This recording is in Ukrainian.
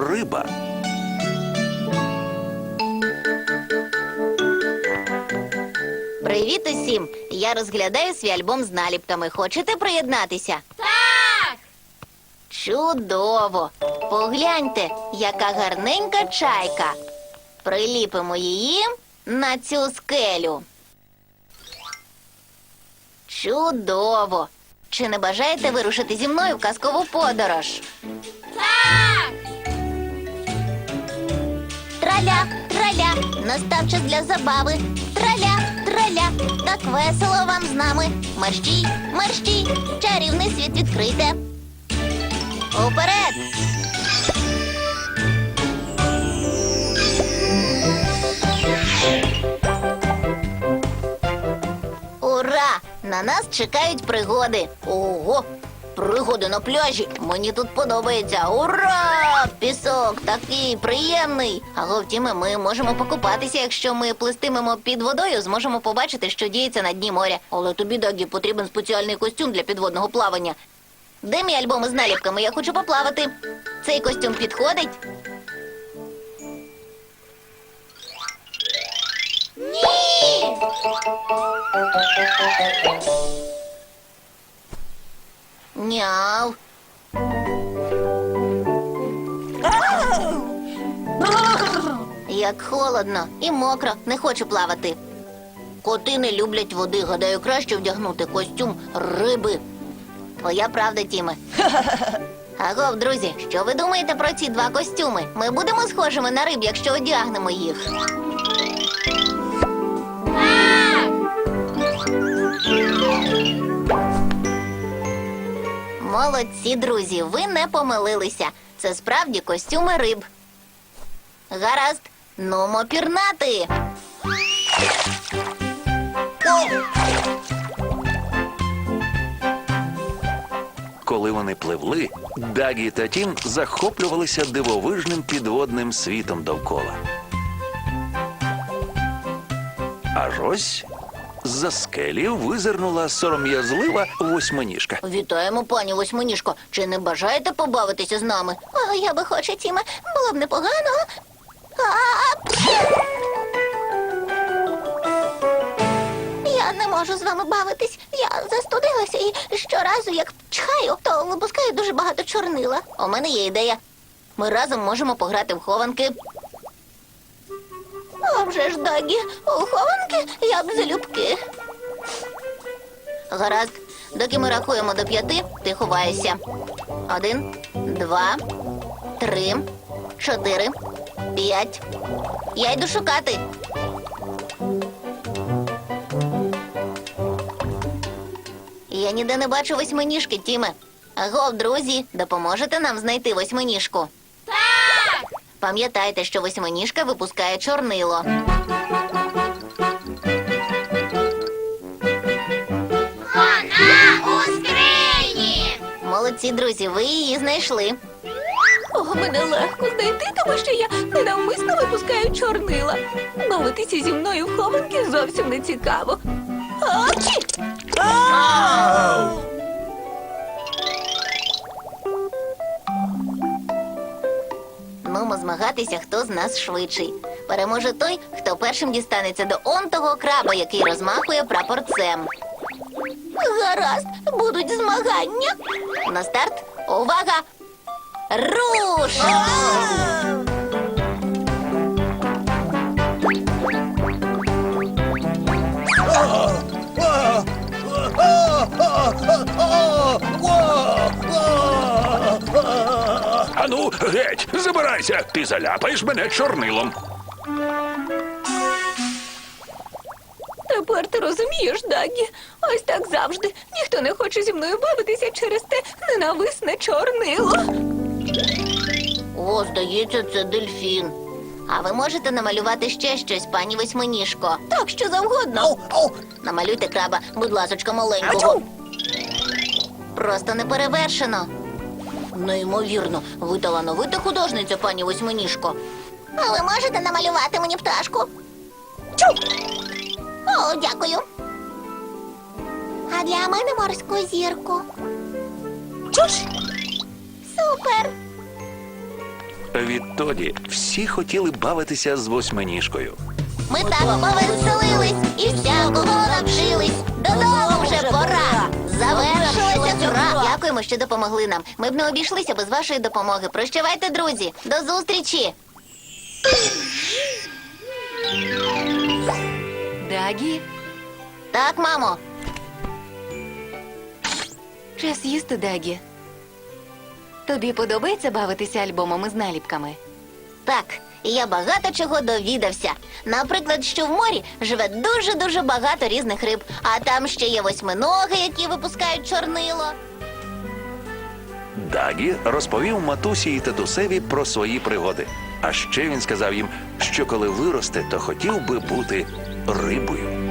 риба. Привіт усім! Я розглядаю свій альбом з наліпками. Хочете приєднатися? Так! Чудово! Погляньте, яка гарненька чайка. Приліпимо її на цю скелю. Чудово! Чи не бажаєте вирушити зі мною в казкову подорож? Так! Траля, траля, настав час для забави. Траля, траля, так весело вам з нами. Мерщій, мерщій, чарівний світ відкрите. Уперед! Ура! На нас чекають пригоди. Ого! Пригоди на пляжі. Мені тут подобається. Ура! Пісок такий приємний. А втім, ми можемо покупатися, якщо ми плестимемо під водою, зможемо побачити, що діється на дні моря. Але тобі, Дагі, потрібен спеціальний костюм для підводного плавання. Де мій альбом із наліпками? Я хочу поплавати. Цей костюм підходить. Ні! Няв. Як холодно і мокро, не хочу плавати. Коти не люблять води, гадаю, краще вдягнути костюм риби. Твоя правда, Тіме. Агов, друзі, що ви думаєте про ці два костюми? Ми будемо схожими на риб, якщо одягнемо їх. Молодці, друзі, ви не помилилися. Це справді костюми риб. Гаразд, нумо пірнати. Коли вони пливли, Дагі та Тім захоплювалися дивовижним підводним світом довкола. Аж ось з-за скелі визирнула сором'язлива восьминіжка. Вітаємо, пані восьминіжко. Чи не бажаєте побавитися з нами? О, я би хоче, Тіме. Було б непогано. Я не можу з вами бавитись. Я застудилася і щоразу, як чхаю, то випускаю дуже багато чорнила. У мене є ідея. Ми разом можемо пограти в хованки. А вже ж Дагі, у хованки я б залюбки. Гаразд. Доки ми рахуємо до п'яти, ти ховаєшся. Один, два, три, чотири, п'ять. Я йду шукати. Я ніде не бачу восьминіжки, Тіме. Агов, друзі, допоможете нам знайти восьминіжку. Пам'ятайте, що восьминіжка випускає чорнило. Вона у скрині! Молодці, друзі, ви її знайшли. О, мене легко знайти, тому що я ненавмисно випускаю чорнила. Бавитися зі мною в хованки зовсім не цікаво. Апчі! Змагатися, хто з нас швидший. Переможе той, хто першим дістанеться до он того краба, який розмахує прапорцем. Гаразд, будуть змагання. На старт. Увага! Руш! Ану, геть, забирайся! Ти заляпаєш мене чорнилом. Тепер ти розумієш, Дагі. Ось так завжди. Ніхто не хоче зі мною бавитися через те ненависне чорнило. О, здається, це дельфін. А ви можете намалювати ще щось, пані восьминіжко? Так, що завгодно. Намалюйте краба, будь ласочка, маленького. Просто неперевершено. Неймовірно, ви талановита художниця, пані восьминіжко. А ви можете намалювати мені пташку? Чу! О, дякую. А для мене морську зірку. Чуш! Супер! Відтоді всі хотіли бавитися з восьминіжкою. Ми так повеселились і всякого навчились. Додому вже пора. Завершилася гра. Дякуємо, що допомогли нам. Ми б не обійшлися без вашої допомоги. Прощавайте, друзі. До зустрічі. Дагі, Так, мамо. час їсти, Дагі. Тобі подобається бавитися альбомами з наліпками? Так, я багато чого довідався. Наприклад, що в морі живе дуже-дуже багато різних риб, а там ще є восьминоги, які випускають чорнило. Дагі розповів матусі і татусеві про свої пригоди. А ще він сказав їм, що коли виросте, то хотів би бути рибою.